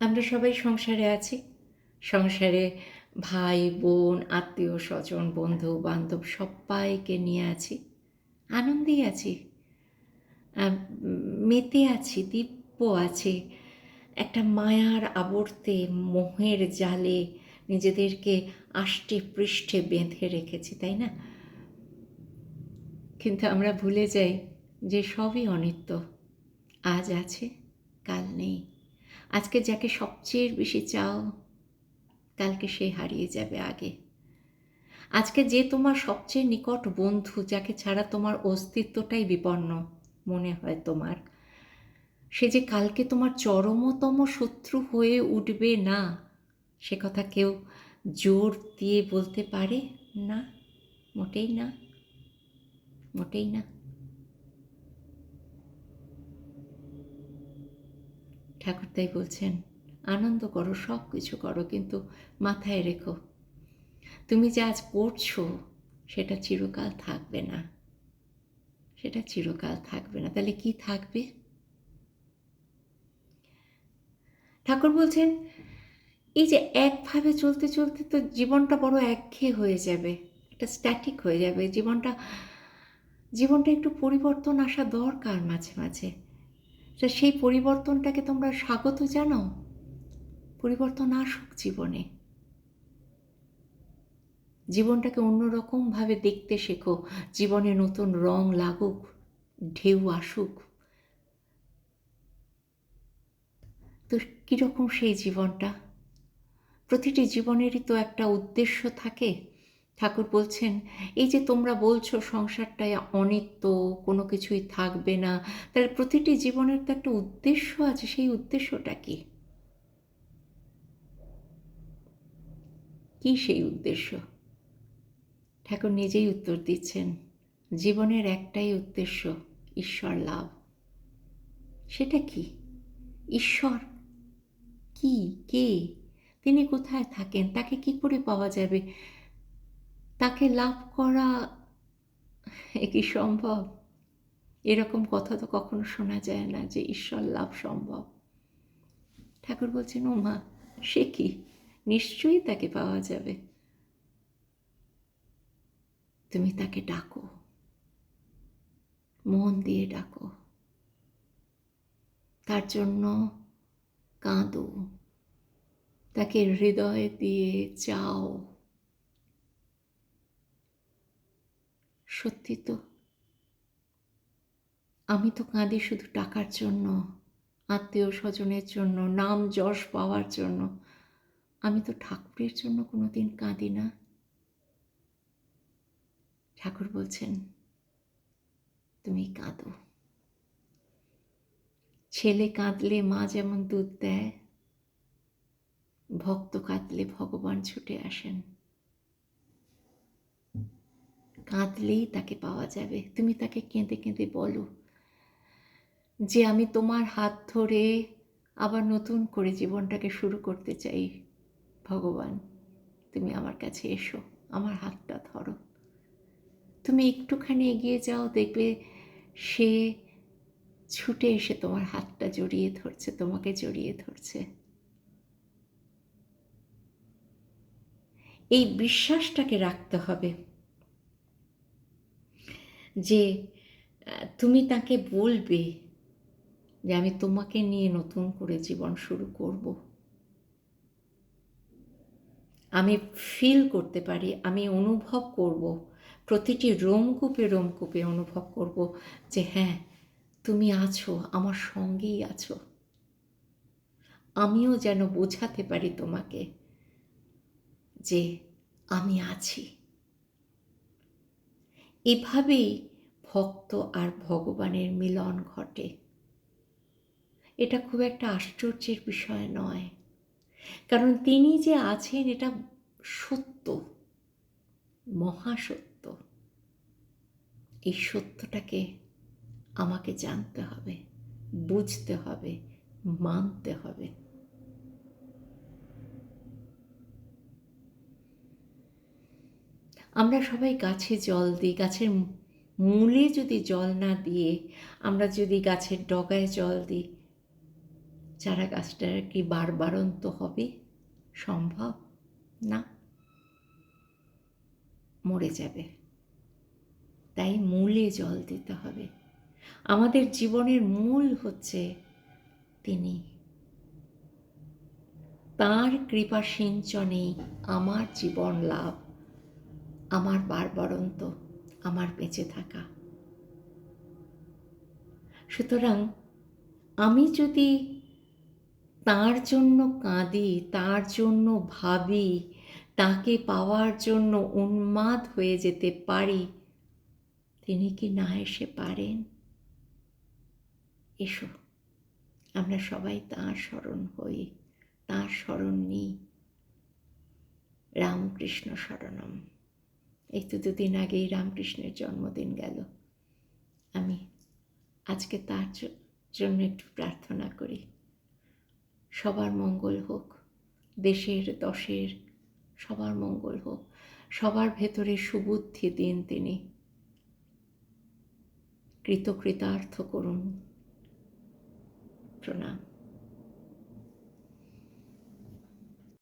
আমরা সবাই সংসারে আছি। সংসারে ভাই, বোন, আত্মীয়, স্বজন, বন্ধু, বান্ধব সবাইকে নিয়ে আছি। আনন্দেই আছি। মেতে আছি, দিব্য আছে। একটা মায়ার আবর্তে, মোহের জালে নিজেদেরকে আষ্টে পৃষ্ঠে বেঁধে রেখেছি, তাই না? কিন্তু আমরা ভুলে যাই যে সবই অনিত্য। আজ আছে, কাল নেই। আজকে যাকে সবচেয়ে বেশি চাও, কালকে সে হারিয়ে যাবে আগে। আজকে যে তোমার সবচেয়ে নিকট বন্ধু, যাকে ছাড়া তোমার অস্তিত্বটাই বিপন্ন মনে হয় তোমার, সে যে কালকে তোমার চরমতম শত্রু হয়ে উঠবে না, সে কথা কেউ জোর দিয়ে বলতে পারে না? মোটেই না। মোটেই না। ঠাকুর তাই বলছেন, আনন্দ করো সব কিছু করো, কিন্তু মাথায় রেখো। তুমি যে আজ করছ সেটা চিরকাল থাকবে না। সেটা চিরকাল থাকবে না। তাহলে কি থাকবে? ঠাকুর বলছেন, এই যে একভাবে চলতে চলতে তো জীবনটা বড় একঘেয়ে হয়ে যাবে, একটা স্ট্যাটিক হয়ে যাবে। জীবনটা জীবনটা একটু পরিবর্তন আসা দরকার মাঝে মাঝে। সেই পরিবর্তনটাকে তোমরা স্বাগত জানাও। পরিবর্তন আসুক জীবনে। জীবনটাকে অন্যরকমভাবে দেখতে শেখো। জীবনে নতুন রং লাগুক, ঢেউ আসুক। তো কীরকম সেই জীবনটা? প্রতিটি জীবনেরই তো একটা উদ্দেশ্য থাকে। ঠাকুর বলছেন, এই যে তোমরা বলছো সংসারটায় অনিত্য, কোনো কিছুই থাকবে না, তাহলে প্রতিটি জীবনের তো একটা উদ্দেশ্য আছে, সেই উদ্দেশ্যটা কি? কি সেই উদ্দেশ্য? ঠাকুর নিজেই উত্তর দিচ্ছেন, জীবনের একটাই উদ্দেশ্য, ঈশ্বর লাভ। সেটা কি? ঈশ্বর? কি? কে? তিনি কোথায় থাকেন? তাকে কি করে পাওয়া যাবে? তাকে লাভ করা এ কি সম্ভব? এরকম কথা তো কখনো শোনা যায় না যে ঈশ্বর লাভ সম্ভব। ঠাকুর বলছেন, ও মা, সে কি? নিশ্চয়ই তাকে পাওয়া যাবে। তুমি তাকে ডাকো। মন দিয়ে ডাকো। তার জন্য কাঁদো। তাকে হৃদয় দিয়ে চাও। সত্যি তো? আমি তো কাঁদি শুধু টাকার জন্য আত্মীয় স্বজনের জন্য, নাম যশ পাওয়ার জন্য। আমি তো ঠাকুরের জন্য কোনো দিন কাঁদি না। ঠাকুর বলছেন, তুমি কাঁদো। ছেলে কাঁদলে মা যেমন দুধ দেয়, ভক্ত কাঁদলে ভগবান ছুটে আসেন। কাঁদলেই তাকে পাওয়া যাবে। তুমি তাকে কেঁদে কেঁদে বলো যে, আমি তোমার হাত ধরে আবার নতুন করে জীবনটাকে শুরু করতে চাই। ভগবান, তুমি আমার কাছে এসো, আমার হাতটা ধরো। তুমি একটুখানি এগিয়ে যাও, দেখবে সে ছুটে এসে তোমার হাতটা জড়িয়ে ধরছে, তোমাকে জড়িয়ে ধরছে। এই বিশ্বাসটাকে রাখতে হবে। যে তুমি তাকে বলবে যে, আমি তোমাকে নিয়ে নতুন করে জীবন শুরু করব। আমি ফিল করতে পারি, আমি অনুভব করব, প্রতিটি রোমকূপে রোমকূপে অনুভব করব যে হ্যাঁ তুমি আছো, আমার সঙ্গেই আছো। আমিও যেন বোঝাতে পারি তোমাকে যে, আমি আছি। এভাবেই ভক্ত আর ভগবানের মিলন ঘটে। এটা খুব একটা আশ্চর্যের বিষয় নয়। কারণ তিনি যে আছেন, এটা সত্য, মহাসত্য। এই সত্যটাকে আমাকে জানতে হবে, বুঝতে হবে, মানতে হবে। আমরা সবাই গাছে জল দিই, গাছের মূলে যদি জল না দিয়ে আমরা যদি গাছের ডগায় জল দিই, চারা গাছটার কি বারবারন্ত হবে? সম্ভব? না। মরে যাবে। তাই মূলে জল দিতে হবে। আমাদের জীবনের মূল হচ্ছে তিনি। তার কৃপা সিঞ্চনেই আমার জীবন লাভ, আমার বারবারন্ত। আমার বেঁচে থাকা। সুতরাং আমি যদি তার জন্য কাঁদি, তার জন্য ভাবি, তাকে পাওয়ার জন্য উন্মাদ হয়ে যেতে পারি, তিনি কি না এসে পারেন? এসো, আমরা সবাই তাঁর স্মরণ হই, তাঁর স্মরণ নিই। রামকৃষ্ণ স্মরণম এই তো দুদিন আগেই রামকৃষ্ণের জন্মদিন গেল। আমি আজকে তার জন্য একটু প্রার্থনা করি। সবার মঙ্গল হোক, দেশের, দশের, সবার মঙ্গল হোক, সবার ভেতরে সুবুদ্ধি দিন তিনি। কৃতকৃতার্থ করুন। প্রণাম।